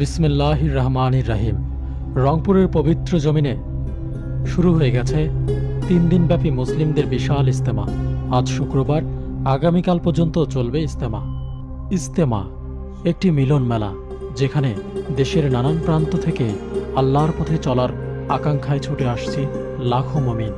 বিসমিল্লাহ রহমানির রাহিম রংপুরের পবিত্র জমিনে শুরু হয়ে গেছে তিন দিনব্যাপী মুসলিমদের বিশাল ইস্তেমা আজ শুক্রবার আগামীকাল পর্যন্ত চলবে ইস্তেমা ইস্তেমা একটি মিলন মেলা, যেখানে দেশের নানান প্রান্ত থেকে আল্লাহর পথে চলার আকাঙ্ক্ষায় ছুটে আসছে লাখো মমিন।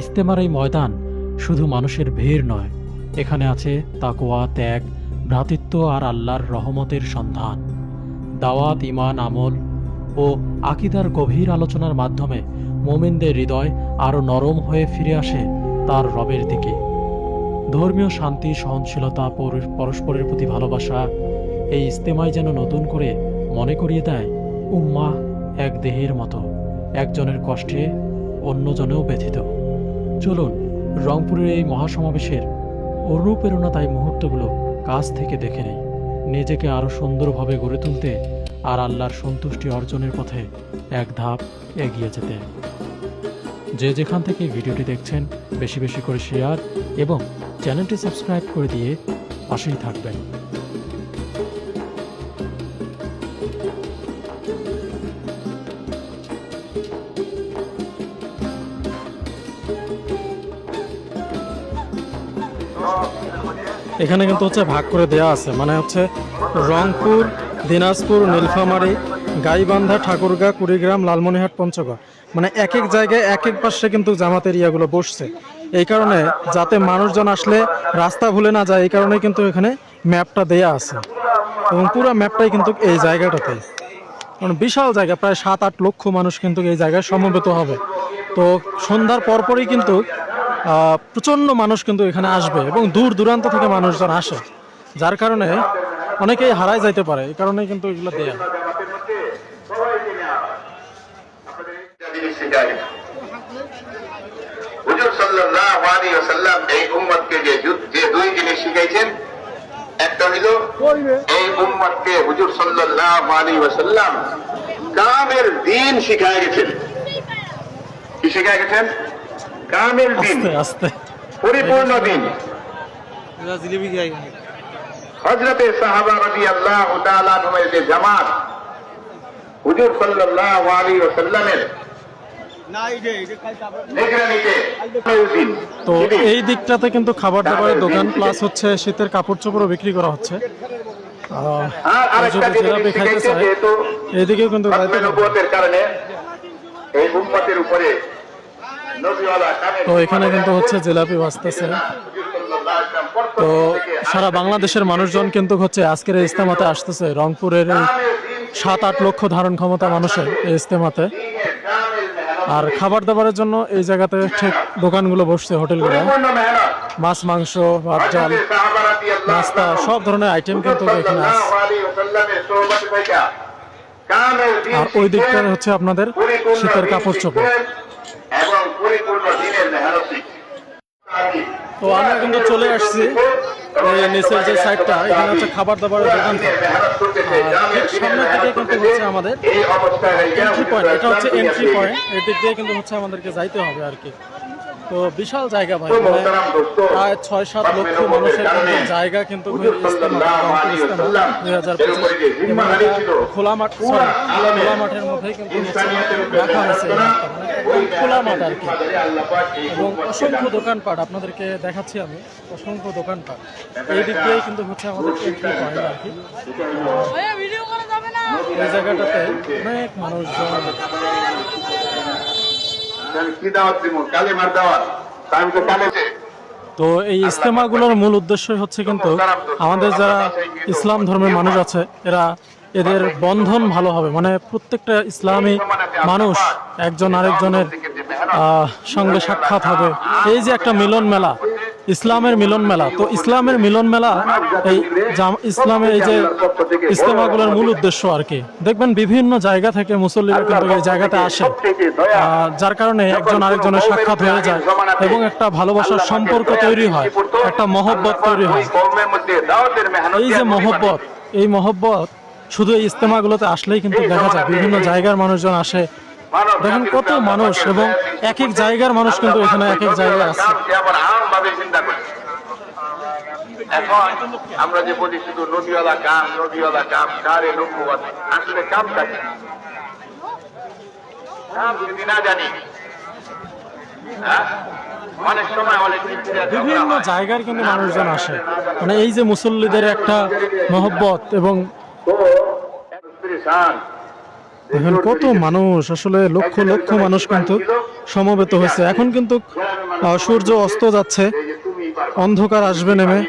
ইস্তেমার এই ময়দান শুধু মানুষের ভিড় নয়, এখানে আছে তাকোয়া ত্যাগ, ভ্রাতৃত্ব আর আল্লাহর রহমতের সন্ধান। দাওয়াত ইমান আমল ও আকিদার গভীর আলোচনার মাধ্যমে মোমিনদের হৃদয় আরও নরম হয়ে ফিরে আসে তার রবের দিকে। ধর্মীয় শান্তি, সহনশীলতা পরস্পরের প্রতি ভালোবাসা এই ইস্তেমায় যেন নতুন করে মনে করিয়ে দেয় উম্মাহ এক দেহের মতো, একজনের কষ্টে অন্যজনেও ব্যথিত। চলুন, রংপুরের এই মহাসমাবেশের অনুপ্রেরণা তাই মুহূর্তগুলো কাছ থেকে দেখে নেই। নিজেকে আরও সুন্দরভাবে গড়ে তুলতে আর আল্লাহর সন্তুষ্টি অর্জনের পথে এক ধাপ এগিয়ে যেতে। যে যেখান থেকে ভিডিওটি দেখছেন, বেশি বেশি করে শেয়ার এবং চ্যানেলটি সাবস্ক্রাইব করে দিয়ে পাশেই থাকবেন। এখানে কিন্তু হচ্ছে ভাগ করে দেয়া আছে। মানে হচ্ছে রংপুর, দিনাজপুর, নীলফামারী, গাইবান্ধা, ঠাকুরগাঁ, কুড়িগ্রাম লালমনিহাট পঞ্চগড়। মানে এক এক জায়গায় এক এক পাশে কিন্তু জামাতের ইয়াগুলো বসছে। এই কারণে যাতে মানুষজন আসলে রাস্তা ভুলে না যায়, এই কারণে কিন্তু এখানে ম্যাপটা দেয়া আছে। এবং পুরো ম্যাপটাই কিন্তু এই জায়গাটাতে। মানে বিশাল জায়গা, প্রায় সাত আট লক্ষ মানুষ কিন্তু এই জায়গায় সমবেত হবে। তো সন্ধ্যার পরপরই কিন্তু প্রচণ্ড মানুষ কিন্তু এখানে আসবে এবং দূর দূরান্ত থেকে মানুষজন আসে, যার কারণে অনেকেই হারায় যাইতে পারে, এই কারণেই কিন্তু এগুলো দেয়া। দুই জিনিস শিখাইছেন এই হুজুর দিন গেছেন কি শিখায় গেছেন কামের দিন পরিপূর্ণ দিন। হজরতে সাহাবা রাদিয়াল্লাহু তাআলা আনহুমের যে জামাত হুজুর নিগরানিতে এই তো এই দিকটাতে কিন্তু খাবার দাবারের দোকান প্লাস হচ্ছে শীতের কাপড় চোপড়ও বিক্রি করা হচ্ছে। এইদিকেও কিন্তু কারণে এই উপরে তো এখানে কিন্তু হচ্ছে জিলাপি বাজতেছে তো সারা বাংলাদেশের মানুষজন কিন্তু হচ্ছে আজকের এই ইস্তেমাতে আসতেছে। রংপুরের এই সাত আট লক্ষ ধারণ ক্ষমতা মানুষের এই ইস্তেমাতে আর খাবার দাবারের জন্য এই জায়গাতে ঠিক দোকানগুলো বসছে হোটেলগুলো। মাছ, মাংস, ভাত, ডাল, নাস্তা, সব ধরনের আইটেম কিন্তু এখানে আর ওই দিকটা হচ্ছে আপনাদের শীতের কাপড় চোপড়। এবং পরিপূর্ণ দিনের মেহনত। তো আমরা কিন্তু চলে আসছি নিচের যে সাইডটা এখানে হচ্ছে খাবার দাবারের দোকান সামনে দিকে কিন্তু হচ্ছে আমাদের এন্ট্রি পয়েন্ট এটা হচ্ছে এন্ট্রি পয়েন্ট এদিক দিয়ে কিন্তু হচ্ছে আমাদেরকে যাইতে হবে আর কি। তো বিশাল জায়গা ভাই মানে প্রায় ছয় সাত লক্ষ মানুষের জায়গা কিন্তু দুই হাজার খোলা মাঠ খোলা মাঠের মধ্যেই কিন্তু রাখা হয়েছে। মানে খোলা মাঠ আর কি। এবং অসংখ্য দোকানপাট আপনাদেরকে দেখাচ্ছি আমি অসংখ্য দোকানপাট। এই দিক দিয়েই কিন্তু হচ্ছে আমাদের এন্ট্রি পয়েন্ট আর কি। ভাইয়া ভিডিও করা যাবে না। এই জায়গাটাতে অনেক মানুষজন কি দাওয়াত দিব? কালে দাওয়াত। আমি তো তো এই ইস্তেমাগুলোর মূল উদ্দেশ্য হচ্ছে কিন্তু আমাদের যারা ইসলাম ধর্মের মানুষ আছে এরা এদের বন্ধন ভালো হবে। মানে প্রত্যেকটা ইসলামী মানুষ একজন আরেকজনের আহ, সঙ্গে সাক্ষাৎ হবে। এই যে একটা মিলন মেলা ইসলামের মিলন মেলা। তো ইসলামের মিলন মেলা এই ইসলামের এই যে ইস্তেমাগুলোর মূল উদ্দেশ্য আর কি। দেখবেন বিভিন্ন জায়গা থেকে মুসল্লিরা কিন্তু এই জায়গাতে আসে। যার কারণে একজন আরেকজনের সাক্ষাৎ হয়ে যায় এবং একটা ভালোবাসার সম্পর্ক তৈরি হয় একটা মহব্বত তৈরি হয়। এই যে মহব্বত এই মহব্বত শুধু এই ইস্তেমাগুলোতে আসলেই কিন্তু দেখা যায়। বিভিন্ন জায়গার মানুষজন আসে দেখেন কত মানুষ এবং এক এক জায়গার মানুষ কিন্তু এখানে এক এক জায়গায় আছে। এখন আমরা যে বলি শুধু নদীওয়ালা কাম নদীওয়ালা কাম কারে আসলে কামটা কি? কাম যদি না জানি হ্যাঁ? বিভিন্ন জায়গার কিন্তু মানুষজন আসে। মানে এই যে মুসল্লিদের একটা মহব্বত এবং দেখেন, কত মানুষ, আসলে লক্ষ লক্ষ মানুষ কিন্তু সমবেত হয়েছে। এখন কিন্তু সূর্য অস্ত যাচ্ছে, অন্ধকার আসবে নেমে,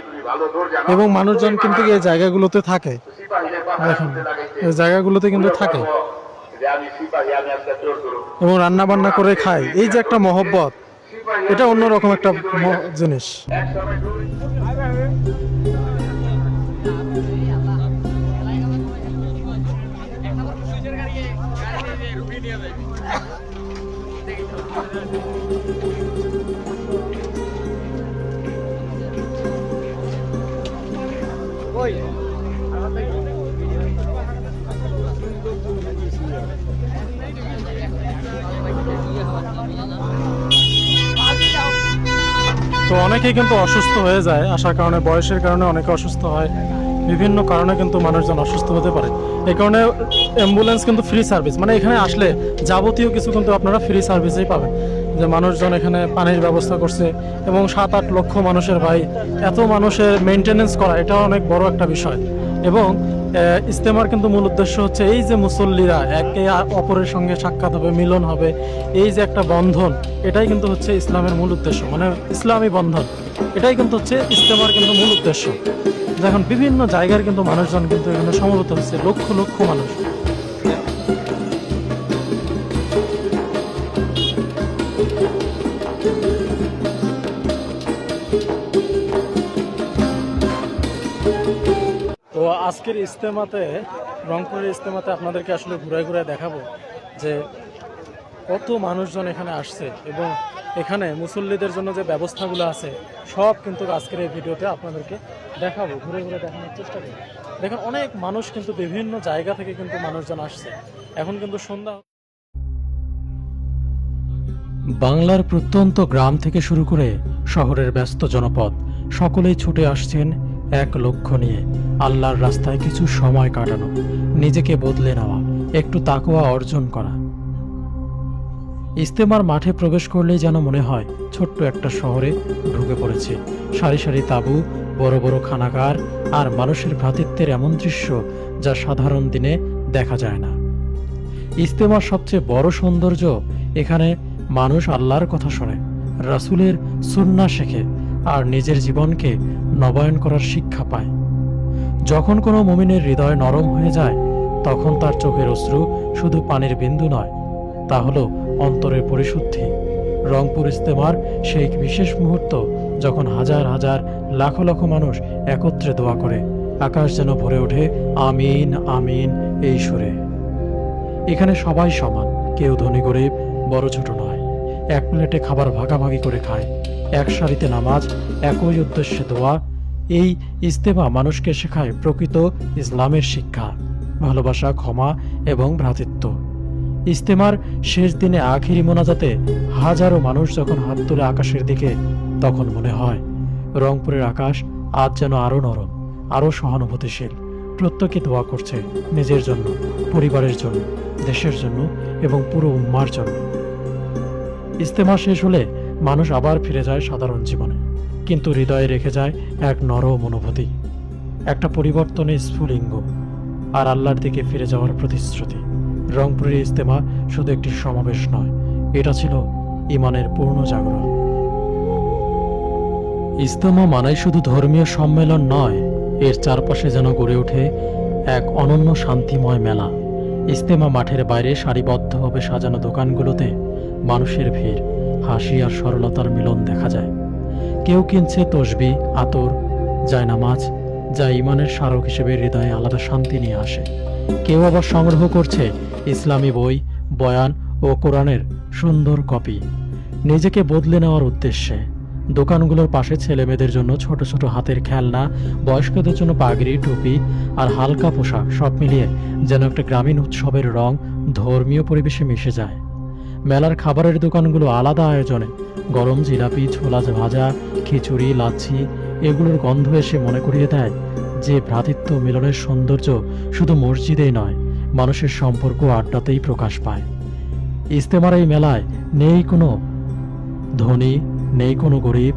এবং মানুষজন কিন্তু এই জায়গাগুলোতে থাকে। দেখেন, এই জায়গাগুলোতে কিন্তু থাকে। এবং রান্না বান্না করে খায়। এই যে একটা মহব্বত, এটা অন্যরকম একটা জিনিস। তো অনেকেই কিন্তু অসুস্থ হয়ে যায়। আসার কারণে, বয়সের কারণে অনেকে অসুস্থ হয়। বিভিন্ন কারণে কিন্তু মানুষজন অসুস্থ হতে পারে। এই কারণে অ্যাম্বুলেন্স কিন্তু ফ্রি সার্ভিস মানে এখানে আসলে যাবতীয় কিছু কিন্তু আপনারা ফ্রি সার্ভিসেই পাবেন। যে মানুষজন এখানে পানির ব্যবস্থা করছে এবং সাত আট লক্ষ মানুষের ভাই এত মানুষের মেনটেনেন্স করা, এটা অনেক বড় একটা বিষয়। এবং ইস্তেমার কিন্তু মূল উদ্দেশ্য হচ্ছে এই যে মুসল্লিরা একে অপরের সঙ্গে সাক্ষাৎ হবে, মিলন হবে, এই যে একটা বন্ধন, এটাই কিন্তু হচ্ছে ইসলামের মূল উদ্দেশ্য মানে ইসলামী বন্ধন। এটাই কিন্তু হচ্ছে ইস্তেমার কিন্তু মূল উদ্দেশ্য। দেখুন, বিভিন্ন জায়গার কিন্তু মানুষজন কিন্তু এখানে সমবেত হচ্ছে, লক্ষ লক্ষ মানুষ। তো আজকের ইস্তেমাতে রংপুরের ইস্তেমাতে আপনাদেরকে আসলে ঘুরে ঘুরে দেখাবো যে কত মানুষজন এখানে আসছে এবং এখানে মুসল্লিদের জন্য যে ব্যবস্থাগুলো আছে, সব কিন্তু আজকের এই ভিডিওতে আপনাদেরকে দেখাবো, ঘুরে ঘুরে দেখানোর চেষ্টা করি দেখেন, অনেক মানুষ কিন্তু বিভিন্ন জায়গা থেকে কিন্তু মানুষজন আসছে। এখন কিন্তু সন্ধ্যা বাংলার প্রত্যন্ত গ্রাম থেকে শুরু করে শহরের ব্যস্ত জনপদ, সকলেই ছুটে আসছেন এক লক্ষ্য নিয়ে। আল্লাহর রাস্তায় কিছু সময় কাটানো, নিজেকে বদলে নেওয়া, একটু তাকোয়া অর্জন করা। ইস্তেমার মাঠে প্রবেশ করলেই যেন মনে হয়, ছোট্ট একটা শহরে ঢুকে পড়েছে। সারি সারি তাঁবু, বড় বড় খানাগার আর মানুষের ভ্রাতৃত্বের এমন দৃশ্য যা সাধারণ দিনে দেখা যায় না। ইস্তেমার সবচেয়ে বড় সৌন্দর্য এখানে মানুষ আল্লাহর কথা শোনে, রাসূলের সুন্না শেখে আর নিজের জীবনকে নবায়ন করার শিক্ষা পায়। যখন কোনো মুমিনের হৃদয় নরম হয়ে যায়, তখন তার চোখের অশ্রু শুধু পানির বিন্দু নয়, তা হলো অন্তরের পরিশুদ্ধি। রংপুর ইস্তেমার সেই বিশেষ মুহূর্ত যখন হাজার হাজার, লাখো লাখো মানুষ একত্রে দোয়া করে, আকাশ যেন ভরে ওঠে, আমিন আমিন এই সুরে। এখানে সবাই সমান, কেউ ধনী গরিব, বড় ছোট নয়। এক প্লেটে খাবার ভাগাভাগি করে খায়। এক সারিতে নামাজ, একই উদ্দেশ্যে দোয়া। এই ইস্তেমা মানুষকে শেখায় প্রকৃত ইসলামের শিক্ষা, ভালোবাসা, ক্ষমা এবং ভ্রাতৃত্ব। ইস্তেমার শেষ দিনে আখিরি মোনাজাতে হাজারো মানুষ যখন হাত তুলে আকাশের দিকে, তখন মনে হয়, রংপুরের আকাশ আজ যেন আরও নরম, আরও সহানুভূতিশীল। প্রত্যেকে দোয়া করছে নিজের জন্য, পরিবারের জন্য, দেশের জন্য এবং পুরো উম্মার জন্য। ইস্তেমা শেষ হলে মানুষ আবার ফিরে যায় সাধারণ জীবনে। কিন্তু হৃদয়ে রেখে যায় এক নরম অনুভূতি একটা পরিবর্তনের স্ফুলিঙ্গ, আর আল্লাহর দিকে ফিরে যাওয়ার প্রতিশ্রুতি। রংপুরের ইস্তেমা শুধু একটি সমাবেশ নয়, এটা ছিল ইমানের পূর্ণ জাগরণ। ইস্তেমা মানে শুধু ধর্মীয় সম্মেলন নয়, এর চারপাশে যেন গড়ে ওঠে এক অনন্য শান্তিময় মেলা। ইস্তেমা মাঠের বাইরে সারিবদ্ধভাবে সাজানো দোকানগুলোতে মানুষের ভিড়, হাসি আর সরলতার মিলন দেখা যায়। কেউ কিনছে তসবি, আতর, জায়নামাজ, যা ইমানের স্মারক হিসেবে হৃদয়ে আলাদা শান্তি নিয়ে আসে। কেউ আবার সংগ্রহ করছে ইসলামী বই, বয়ান ও কোরআনের সুন্দর কপি। নিজেকে বদলে নেওয়ার উদ্দেশ্যে। দোকানগুলোর পাশে ছেলেমেয়েদের জন্য ছোট ছোট হাতের খেলনা, বয়স্কদের জন্য পাগড়ি, টুপি আর হালকা পোশাক সব মিলিয়ে যেন একটা গ্রামীণ উৎসবের রং ধর্মীয় পরিবেশে মিশে যায়। মেলার খাবারের দোকানগুলো আলাদা আয়োজনে। গরম জিলাপি ছোলা ভাজা, খিচুড়ি, লাচ্ছি, এগুলোর গন্ধ এসে মনে করিয়ে দেয় যে ভ্রাতৃত্ব মিলনের সৌন্দর্য শুধু মসজিদেই নয়, মানুষের সম্পর্ক আড্ডাতেই প্রকাশ পায়। ইস্তেমার এই মেলায় নেই কোনো ধনী, নেই কোনো গরিব,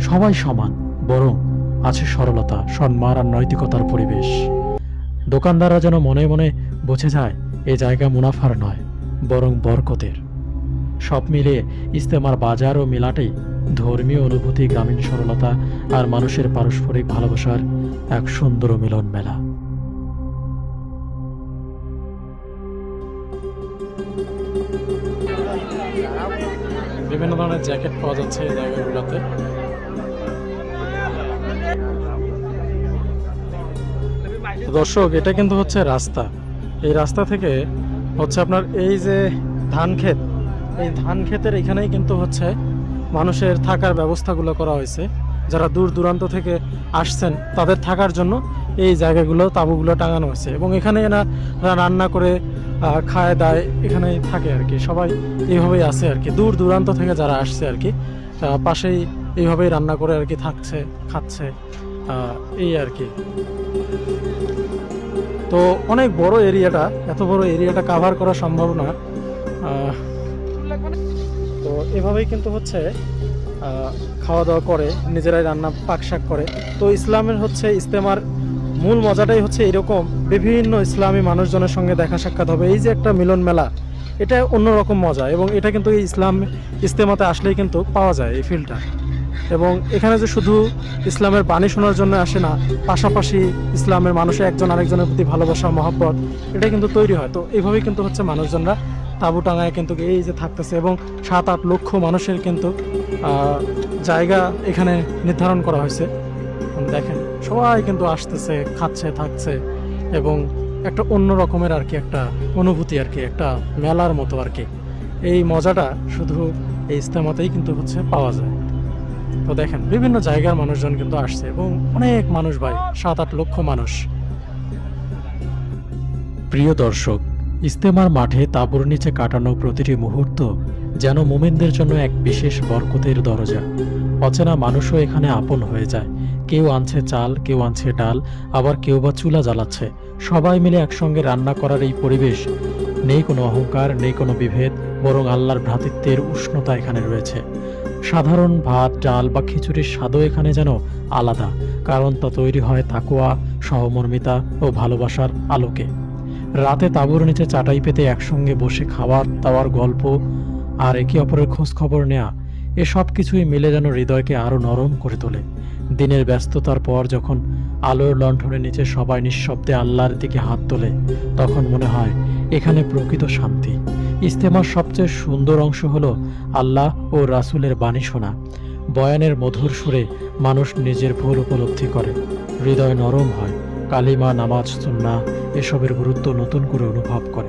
সবাই সমান, বরং আছে সরলতা, সম্মান আর নৈতিকতার পরিবেশ। দোকানদাররা যেন মনে মনে বুঝে যায়, এ জায়গা মুনাফার নয়। বরং বরকতের। সব মিলিয়ে ইস্তেমার বাজার ও মেলাটেই ধর্মীয় অনুভূতি, গ্রামীণ সরলতা আর মানুষের পারস্পরিক ভালোবাসার এক সুন্দর মিলন মেলা। বিভিন্ন ধরনের জ্যাকেট পাওয়া যাচ্ছে এই জায়গাগুলোতে। দর্শক, এটা কিন্তু হচ্ছে রাস্তা। এই রাস্তা থেকে হচ্ছে আপনার এই যে ধান ক্ষেত, এই ধান ক্ষেতের এখানেই কিন্তু হচ্ছে মানুষের থাকার ব্যবস্থাগুলো করা হয়েছে। যারা দূর দূরান্ত থেকে আসছেন, তাদের থাকার জন্য এই জায়গাগুলো, তাঁবুগুলো টাঙানো হয়েছে এবং এখানে এরা রান্না করে খায়, দায় এখানেই থাকে আর কি। সবাই এইভাবেই আছে আর কি। দূর দূরান্ত থেকে যারা আসছে আর কি পাশেই এইভাবেই রান্না করে আর কি থাকছে, খাচ্ছে এই আর কি। তো অনেক বড় এরিয়াটা, এত বড় এরিয়াটা কাভার করা সম্ভব না। তো এভাবেই কিন্তু হচ্ছে খাওয়া দাওয়া করে, নিজেরাই রান্না পাক শাক করে। তো ইসলামের হচ্ছে ইস্তেমার মূল মজাটাই হচ্ছে এরকম বিভিন্ন ইসলামী মানুষজনের সঙ্গে দেখা সাক্ষাৎ হবে। এই যে একটা মিলন মেলা, এটা অন্যরকম মজা এবং এটা কিন্তু ইসলাম ইস্তেমাতে আসলেই কিন্তু পাওয়া যায় এই ফিলটা এবং এখানে যে শুধু ইসলামের বাণী শোনার জন্য আসে না, পাশাপাশি ইসলামের মানুষের একজন আরেকজনের প্রতি ভালোবাসা, মহব্বত, এটা কিন্তু তৈরি হয়। তো এইভাবেই কিন্তু হচ্ছে মানুষজনরা তাঁবু টাঙায় কিন্তু এই যে থাকতেছে এবং সাত আট লক্ষ মানুষের কিন্তু জায়গা এখানে নির্ধারণ করা হয়েছে। দেখেন, সবাই কিন্তু আসতেছে, খাচ্ছে, থাকছে এবং একটা অন্য রকমের আর কি একটা অনুভূতি আর কি, একটা মেলার মতো আর কি। এই মজাটা শুধু এই ইস্তেমাতেই কিন্তু হচ্ছে পাওয়া যায়। তো দেখেন, বিভিন্ন জায়গার মানুষজন কিন্তু আসছে এবং অনেক মানুষ ভাই সাত আট লক্ষ মানুষ। প্রিয় দর্শক, ইস্তেমার মাঠে তাঁবুর নিচে কাটানো প্রতিটি মুহূর্ত যেন মোমেনদের জন্য এক বিশেষ বরকতের দরজা। অচেনা মানুষও এখানে আপন হয়ে যায়। কেউ আনছে চাল, কেউ আনছে ডাল, আবার কেউ বা চুলা জ্বালাচ্ছে। সবাই মিলে একসঙ্গে রান্না করার এই পরিবেশ। নেই কোনো অহংকার, নেই কোনো বিভেদ, বরং আল্লাহর ভ্রাতৃত্বের উষ্ণতা এখানে রয়েছে। সাধারণ ভাত, ডাল বা খিচুড়ির স্বাদও এখানে যেন আলাদা, কারণ তা তৈরি হয় তাকুয়া সহমর্মিতা ও ভালোবাসার আলোকে। রাতে তাঁবুর নিচে চাটাই পেতে একসঙ্গে বসে খাবার দাওয়ার গল্প আর একে অপরের খোঁজ খবর নেওয়া এসব কিছুই মিলে যেন হৃদয়কে আরও নরম করে তোলে। দিনের ব্যস্ততার পর যখন আলোর লণ্ঠনের নিচে সবাই নিঃশব্দে আল্লাহর দিকে হাত তোলে, তখন মনে হয় এখানে প্রকৃত শান্তি। ইস্তেমার সবচেয়ে সুন্দর অংশ হল আল্লাহ ও রাসূলের বাণী শোনা। বয়ানের মধুর সুরে মানুষ নিজের ভুল উপলব্ধি করে। হৃদয় নরম হয়, কালিমা, নামাজ সুন্না এসবের গুরুত্ব নতুন করে অনুভব করে।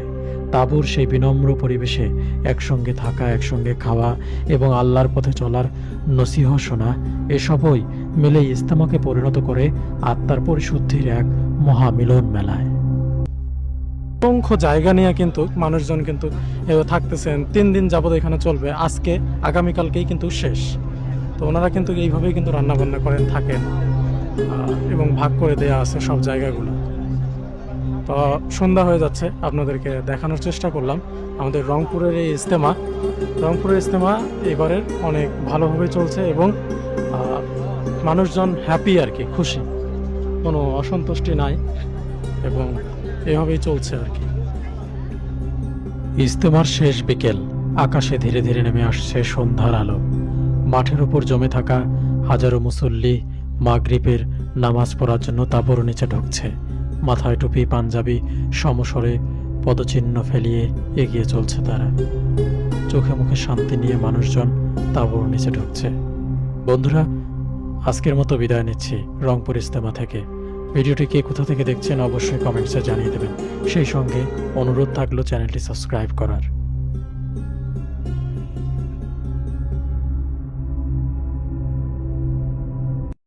তাঁবুর সেই বিনম্র পরিবেশে একসঙ্গে থাকা, একসঙ্গে খাওয়া এবং আল্লাহর পথে চলার নসিহ শোনা, এসবই মিলে ইস্তেমাকে পরিণত করে আত্মার পরিশুদ্ধির এক মহামিলন মেলায় অসংখ্য জায়গা নিয়ে কিন্তু মানুষজন কিন্তু থাকতেছেন। তিন দিন যাবত এখানে চলবে। আজকে, আগামীকালকেই কিন্তু শেষ। তো ওনারা কিন্তু এইভাবেই কিন্তু রান্না বান্না করেন, থাকেন এবং ভাগ করে দেয়া আছে সব জায়গাগুলো। তো সন্ধ্যা হয়ে যাচ্ছে, আপনাদেরকে দেখানোর চেষ্টা করলাম। আমাদের রংপুরের এই ইজতেমা, রংপুরের ইজতেমা এবারের অনেক ভালোভাবে চলছে এবং মানুষজন হ্যাপি আর কি, খুশি। কোনো অসন্তুষ্টি নাই এবং এভাবেই চলছে আর কি। ইস্তেমার শেষ বিকেল, আকাশে ধীরে ধীরে নেমে আসছে সন্ধ্যার আলো। মাঠের উপর জমে থাকা হাজারো মুসল্লি মাগরিবের নামাজ পড়ার জন্য তাবর নিচে ঢুকছে। মাথায় টুপি, পাঞ্জাবি, সমস্বরে পদচিহ্ন ফেলিয়ে এগিয়ে চলছে তারা। চোখে মুখে শান্তি নিয়ে মানুষজন তাবর নিচে ঢুকছে। বন্ধুরা, আজকের মতো বিদায় নিচ্ছি রংপুর ইস্তেমা থেকে। ভিডিওটি কে কোথা থেকে দেখছেন অবশ্যই কমেন্টসে জানিয়ে দেবেন। সেই সঙ্গে অনুরোধ থাকল চ্যানেলটি সাবস্ক্রাইব করার।